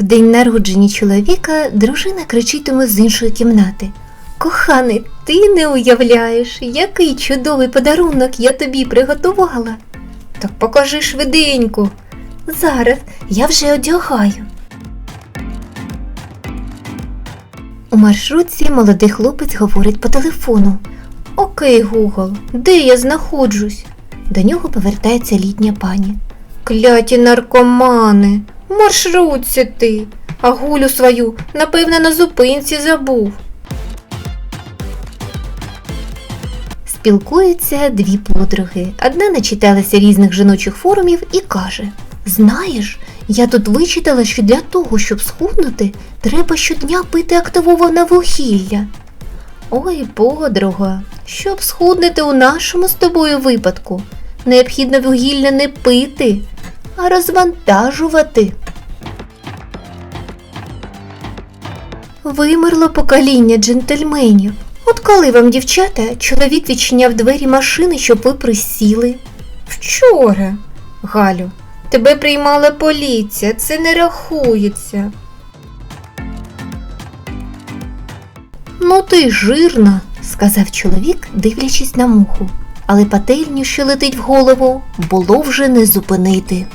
В день народження чоловіка дружина кричить йому з іншої кімнати. Коханий, ти не уявляєш, який чудовий подарунок я тобі приготувала. Так покажи швиденько. Зараз я вже одягаю. У маршрутці молодий хлопець говорить по телефону. Окей, Гугл, де я знаходжусь? До нього повертається літня пані. Кляті наркомани, маршрутці ти, а гулю свою, напевно, на зупинці забув. Спілкуються дві подруги. Одна начиталася різних жіночих форумів і каже: Знаєш, я тут вичитала, що для того, щоб схуднути, треба щодня пити активоване вугілля. Ой, подруга, щоб схуднути у нашому з тобою випадку, необхідно вугілля не пити, а розвантажувати. Вимерло покоління джентльменів. От коли вам, дівчата, чоловік відчиняв двері машини, щоб ви присіли? Вчора. Галю, тебе приймала поліція, це не рахується. Ну ти жирна, сказав чоловік, дивлячись на муху, але пательню, що летить в голову, було вже не зупинити.